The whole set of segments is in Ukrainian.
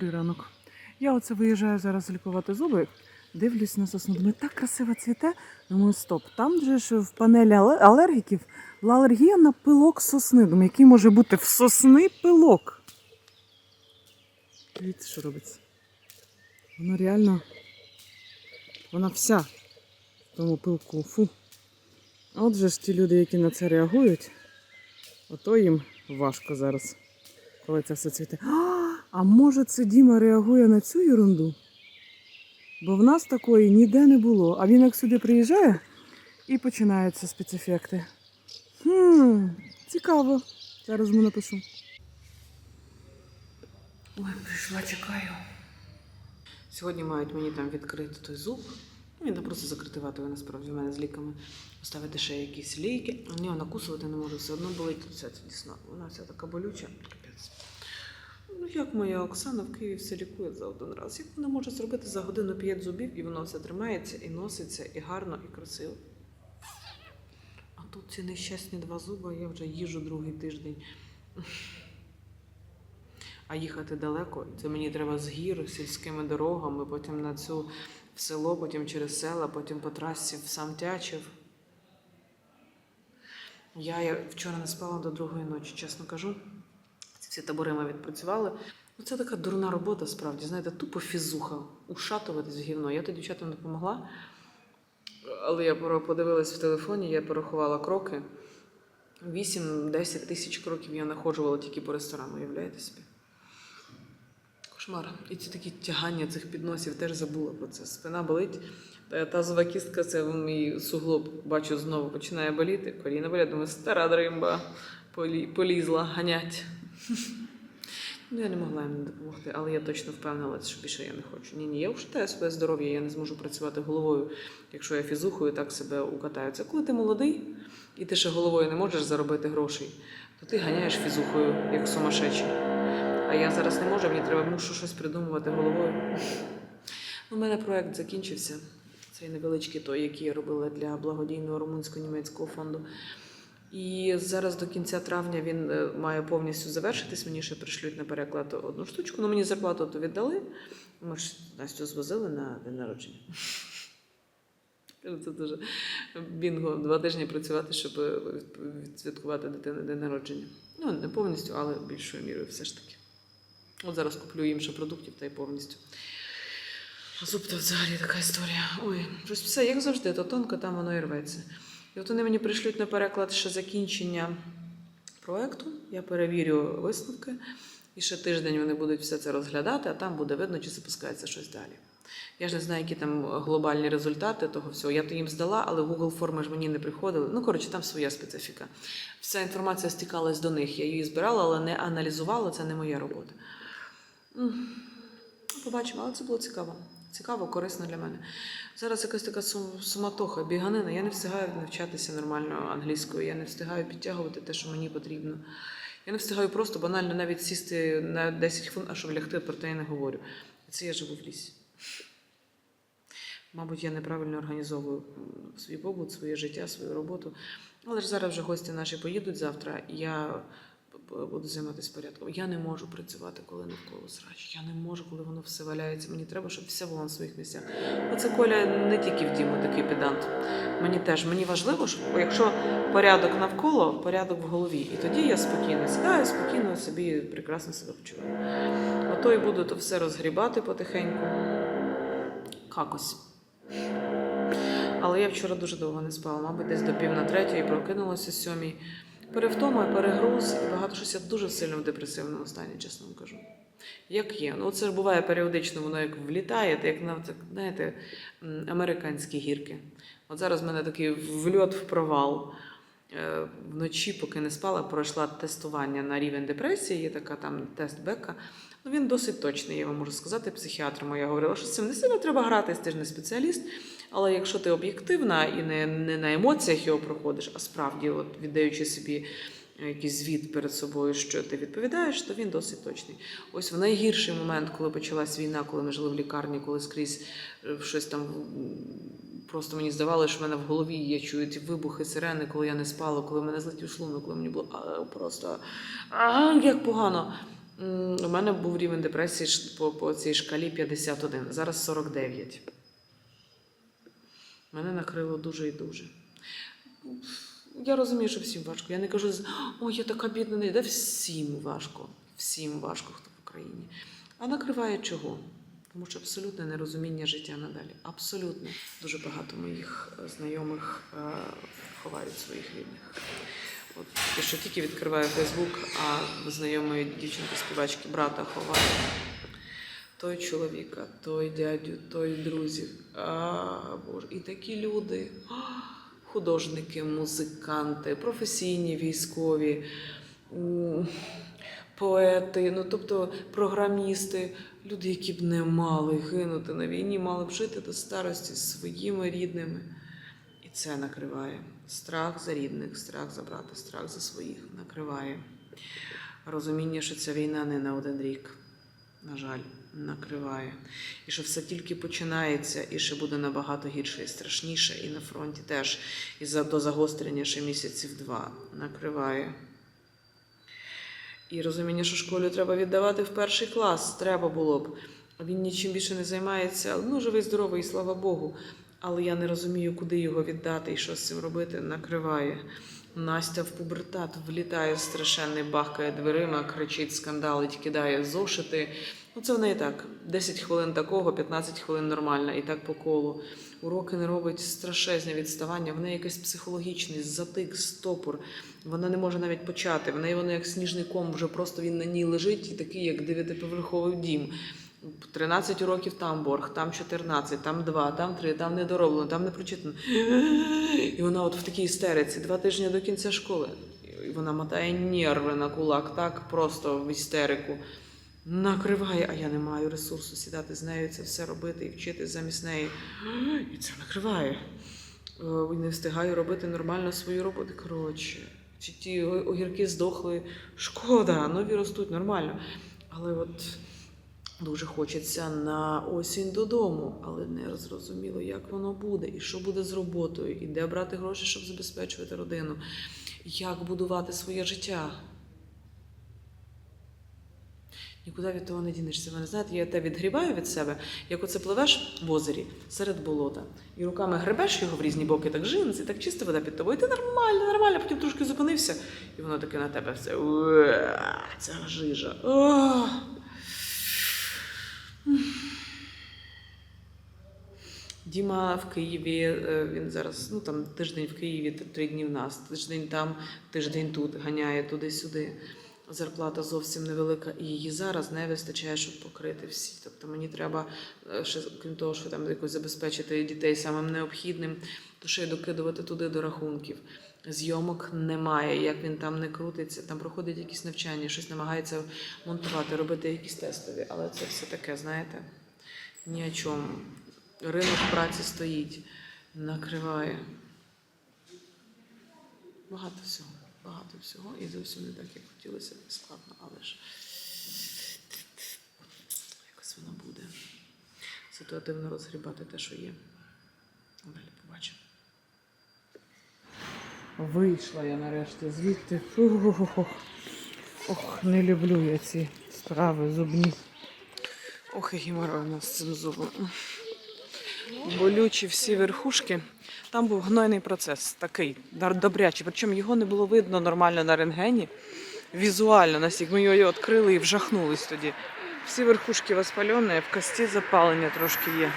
Добрий ранок. Я оце виїжджаю зараз лікувати зуби. Дивлюсь на сосну. Думаю, так красиво цвіте. Думаю, стоп. Там же ж в панелі алергіків була алергія на пилок сосни. Думаю, який може бути в сосни пилок. Дивіться, що робиться. Вона реально. Вона вся в тому пилку. Фу. От же ж ті люди, які на це реагують, ото їм важко зараз, коли це все цвіте. А, може це Діма реагує на цю ерунду? Бо в нас такої ніде не було. А він як сюди приїжджає і починаються спецефекти. Хм, цікаво. Зараз йому напишу. Ой, прийшла, чекаю. Сьогодні мають мені там відкрити той зуб. Ну, Він там просто закритивати насправді в мене з ліками. Поставити ще якісь ліки. Нього накусувати не можу, все одно болить вся ця дісна. Вона вся така болюча. Капець. Як моя Оксана в Києві все лікує за один раз. Як вона може зробити за годину п'ять зубів, і воно все тримається, і носиться, і гарно, і красиво. А тут ці нещасні два зуби, я вже їжу другий тиждень. А їхати далеко, це мені треба з гір, сільськими дорогами, потім на цю в село, потім через села, потім по трасі в сам Тячів. Я вчора не спала до другої ночі, чесно кажу. Всі табори ми відпрацювали. Ну, це така дурна робота, справді. Знаєте, тупо фізуха, ушатуватись в гівно. Я тоді дівчатам допомогла, але я подивилась в телефоні, я порахувала кроки. 8-10 тисяч кроків я находжувала тільки по ресторану, уявляєте собі? Кошмар. І ці такі тягання цих підносів теж забула про це. Спина болить. Тазова кістка, це мій суглоб, бачу, знову починає боліти. Коліна болять, думаю, стара дримба полі- полізла ганять. Ну, я не могла їм допомогти, але я точно впевнилася, що більше я не хочу. Ні, ні, я вшатаю своє здоров'я, я не зможу працювати головою, якщо я фізухою так себе укатаю. Це коли ти молодий і ти ще головою не можеш заробити грошей, то ти ганяєш фізухою, як сумасшедший. А я зараз не можу, мені треба мушу щось придумувати головою. У мене проект закінчився. Цей невеличкий той, який я робила для благодійного румунсько-німецького фонду. І зараз до кінця травня він е, має повністю завершитись. Мені ще пришлють на переклад одну штучку. Ну мені зарплату то віддали. Ми ж Настю звозили на день народження. Це дуже бінго два тижні працювати, щоб відсвяткувати дитини день народження. Ну, не повністю, але більшою мірою все ж таки. От зараз куплю їм ще продуктів та й повністю. Зуб то взагалі така історія. Ой, щось все, як завжди, то тонко, там воно і рветься. І от вони мені прийшлють на переклад ще закінчення проекту. Я перевірю висновки. І ще тиждень вони будуть все це розглядати, а там буде видно, чи запускається щось далі. Я ж не знаю, які там глобальні результати того всього. Я то їм здала, але Google форми ж мені не приходили. Ну, коротше, там своя специфіка. Вся інформація стікалась до них. Я її збирала, але не аналізувала. Це не моя робота. Побачимо, але це було цікаво. Цікаво, корисно для мене. Зараз якась така суматоха, біганина. Я не встигаю навчатися нормально англійською, я не встигаю підтягувати те, що мені потрібно. Я не встигаю просто банально навіть сісти на 10 хвилин, а щоб лягти, про те я не говорю. Це я живу в лісі. Мабуть, я неправильно організовую свій побут, своє життя, свою роботу. Але ж зараз вже гості наші поїдуть завтра, я буду займатися порядком. Я не можу працювати, коли навколо срач. Я не можу, коли воно все валяється. Мені треба, щоб все було на своїх місцях. Оце Коля не тільки в Діму такий педант. Мені теж мені важливо, щоб якщо порядок навколо, порядок в голові. І тоді я спокійно сідаю, спокійно собі прекрасно себе почуваю. Ото і буду то все розгрібати потихеньку. Какось. Але я вчора дуже довго не спала, мабуть, десь до пів на третьої прокинулася сьомій. Перевтома, перегруз і багато щось я дуже сильно в депресивному стані, чесно вам кажу. Як є. Ну, це ж буває періодично, воно як влітає, як на знаєте, американські гірки. От зараз в мене такий вльот в провал. Е, Вночі, поки не спала, пройшла тестування на рівень депресії, є така там тест Бека. Ну, він досить точний, я вам можу сказати. Психіатр моя говорила, що з цим не сильно треба гратись, ти ж не спеціаліст. Але якщо ти об'єктивна і не, не на емоціях його проходиш, а справді, от, віддаючи собі якийсь звіт перед собою, що ти відповідаєш, то він досить точний. Ось в найгірший момент, коли почалась війна, коли ми жили в лікарні, коли скрізь е, щось там просто мені здавалося, що в мене в голові я чую ті вибухи, сирени, коли я не спала, коли мене злетів шлунок, коли мені було а, просто а, як погано. У мене був рівень депресії по, по цій шкалі 51, зараз 49. Мене накрило дуже і дуже. Я розумію, що всім важко. Я не кажу, ой, я така бідна, не де всім важко. Всім важко, хто в Україні. А накриває чого? Тому що абсолютне нерозуміння життя надалі. Абсолютно. Дуже багато моїх е, знайомих е, ховають своїх рідних. От я що тільки відкриваю Фейсбук, а знайомої дівчинки співачки брата ховає. Той чоловіка, той дядю, той друзів. А, Боже, і такі люди. Художники, музиканти, професійні військові, поети, ну тобто програмісти, люди, які б не мали гинути на війні, мали б жити до старості зі своїми рідними. І це накриває. Страх за рідних, страх за брата, страх за своїх накриває. Розуміння, що ця війна не на один рік, на жаль, накриває. І що все тільки починається, і ще буде набагато гірше і страшніше, і на фронті теж, і до загострення ще місяців два накриває. І розуміння, що школу треба віддавати в перший клас, треба було б. Він нічим більше не займається. Ну, живий, здоровий, слава Богу. Але я не розумію, куди його віддати і що з цим робити, накриває. Настя в пубертат влітає страшенний, бахкає дверима, кричить, скандалить, кидає зошити. Ну, це в неї так. 10 хвилин такого, 15 хвилин нормально, і так по колу. Уроки не робить страшезне відставання. В неї якийсь психологічний затик, стопор. Вона не може навіть почати. В неї воно як сніжний ком, вже просто він на ній лежить, і такий, як дев'ятиповерховий дім. 13 уроків там борг, там 14, там 2, там 3, там не дороблено, там не прочитано. І вона от в такій істериці два тижні до кінця школи. І вона мотає нерви на кулак, так просто в істерику. Накриває, а я не маю ресурсу сідати з нею, це все робити і вчити замість неї. І це накриває. Е, І не встигаю робити нормально свою роботу. Коротше, чи ті огірки здохли. Шкода, нові ростуть нормально. Але от дуже хочеться на осінь додому, але не зрозуміло, як воно буде, і що буде з роботою, і де брати гроші, щоб забезпечувати родину, як будувати своє життя. Нікуди від того не дінешся. Ви знаєте, я те відгрібаю від себе, як оце пливеш в озері серед болота, і руками гребеш його в різні боки, так жинці, так чиста вода під тобою. І ти нормально, нормально, потім трошки зупинився, і воно таке на тебе все. Ця жижа. Діма в Києві, е, він зараз, ну там тиждень в Києві, три дні в нас, тиждень там, тиждень тут, ганяє туди-сюди. Зарплата зовсім невелика, і її зараз не вистачає, щоб покрити всі. Тобто мені треба, е, ще, крім того, що там якось забезпечити дітей самим необхідним, то ще й докидувати туди до рахунків. Зйомок немає, як він там не крутиться, там проходить якісь навчання, щось намагається монтувати, робити якісь тестові, але це все таке, знаєте, ні о чому. Ринок праці стоїть, накриває. Багато всього, багато всього. І зовсім не так, як хотілося складно, але ж якось воно буде. Ситуативно розгрібати те, що є. Далі побачимо. Вийшла я нарешті звідти. Ох, не люблю я ці справи зубні. Ох, і у нас з цим зубом. Болючі всі верхушки. Там був гнойний процес такий, добрячий. Причому його не було видно нормально на рентгені. Візуально настільки ми його відкрили і вжахнулись тоді. Всі верхушки воспалені, в кості запалення трошки є.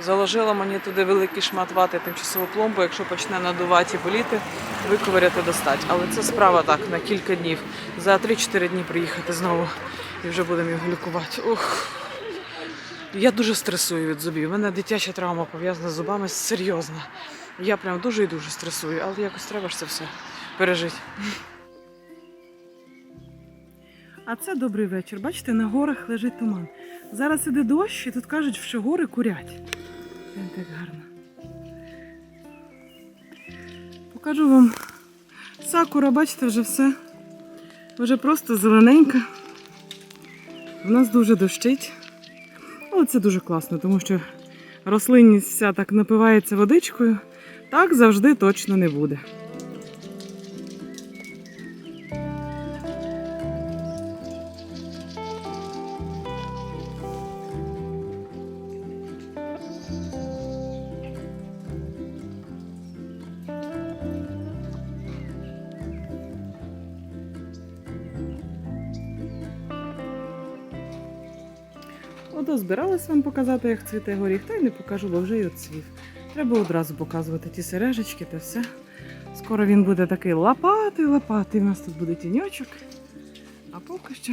Заложила мені туди великий шмат вати тимчасову пломбу, якщо почне надувати і боліти, виковиряти достать. Але це справа так, на кілька днів. За 3-4 дні приїхати знову і вже будемо його лікувати. Ух. Я дуже стресую від зубів. У мене дитяча травма пов'язана з зубами серйозна. Я прям дуже і дуже стресую, але якось треба ж це все пережити. А це добрий вечір. Бачите, на горах лежить туман. Зараз іде дощ, і тут кажуть, що гори курять. Так гарно. Покажу вам сакура, бачите, вже все. Вже просто зелененька. В нас дуже дощить. Але це дуже класно, тому що рослинність вся так напивається водичкою. Так завжди точно не буде. Ото збиралась вам показати, як цвіте горіх, та й не покажу, бо вже й отцвів. Треба одразу показувати ті сережечки та все. Скоро він буде такий лопатий. У нас тут буде тіньочок. А поки що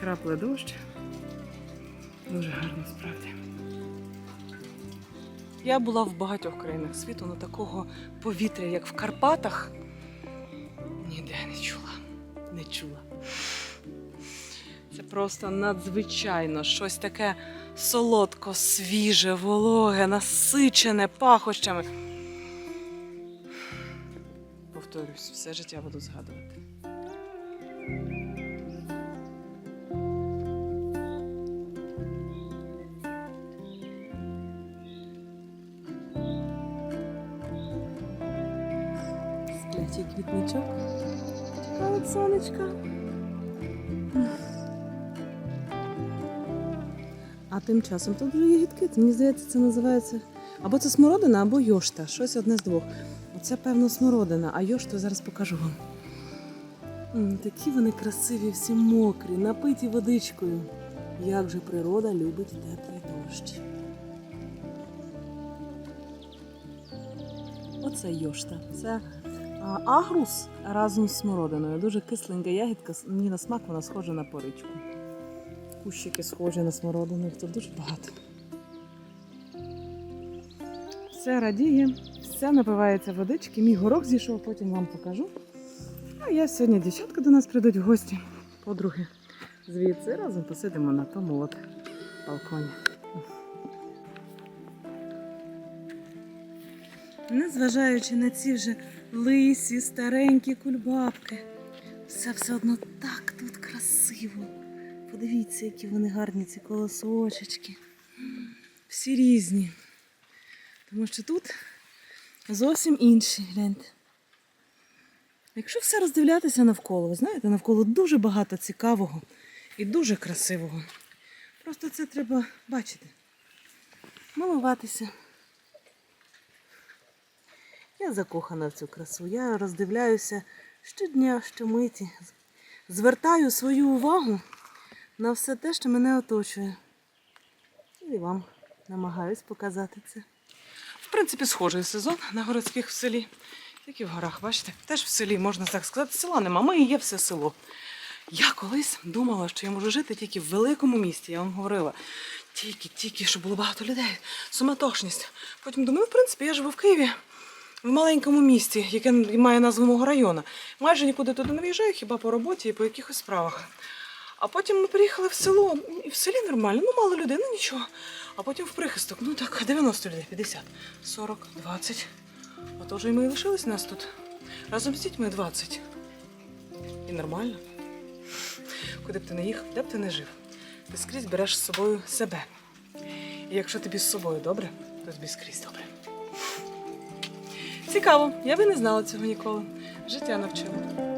крапле дощ. Дуже гарно справді. Я була в багатьох країнах світу, але такого повітря, як в Карпатах, ніде не чула. Не чула. Це просто надзвичайно щось таке солодко, свіже, вологе, насичене пахощами. Повторюсь, все життя буду згадувати. Сплячий квітничок. Чекає від сонечка. А тим часом тут вже є гідки. Мені здається, це називається або це смородина, або йошта. Щось одне з двох. Оце, певно, смородина, а йошту зараз покажу вам. Такі вони красиві, всі мокрі, напиті водичкою. Як же природа любить теплий дощ. Оце йошта. Це агрус разом з смородиною. Дуже кисленька ягідка. Мені на смак вона схожа на поричку. Кущики схожі на смородину, тут дуже багато. Все радіє, все напивається водички. Мій горох зійшов, потім вам покажу. А я сьогодні дівчатка до нас прийдуть в гості, подруги. Звідси разом посидимо на тому от балконі. Незважаючи на ці вже лисі, старенькі кульбабки, все все одно так тут красиво. Подивіться, які вони гарні, ці колосочечки. Всі різні. Тому що тут зовсім інші, гляньте. Якщо все роздивлятися навколо, ви знаєте, навколо дуже багато цікавого і дуже красивого. Просто це треба бачити, милуватися. Я закохана в цю красу. Я роздивляюся щодня, щомиті. Звертаю свою увагу на все те, що мене оточує. І вам намагаюсь показати це. В принципі, схожий сезон на городських в селі. Тільки в горах, бачите, теж в селі, можна так сказати, села нема, ми і є все село. Я колись думала, що я можу жити тільки в великому місті. Я вам говорила. Тільки, тільки, щоб було багато людей, суматошність. Потім думаю, в принципі, я живу в Києві, в маленькому місті, яке має назву мого району. Майже нікуди туди не виїжджаю, хіба по роботі і по якихось справах. А потім ми приїхали в село, і в селі нормально, ну мало людей, ну нічого. А потім в прихисток, ну так, 90 людей, 50, 40, 20. Отож і ми і лишились нас тут. Разом з дітьми 20. І нормально. Куди б ти не їхав, де б ти не жив, ти скрізь береш з собою себе. І якщо тобі з собою добре, то тобі скрізь добре. Цікаво, я би не знала цього ніколи. Життя навчило.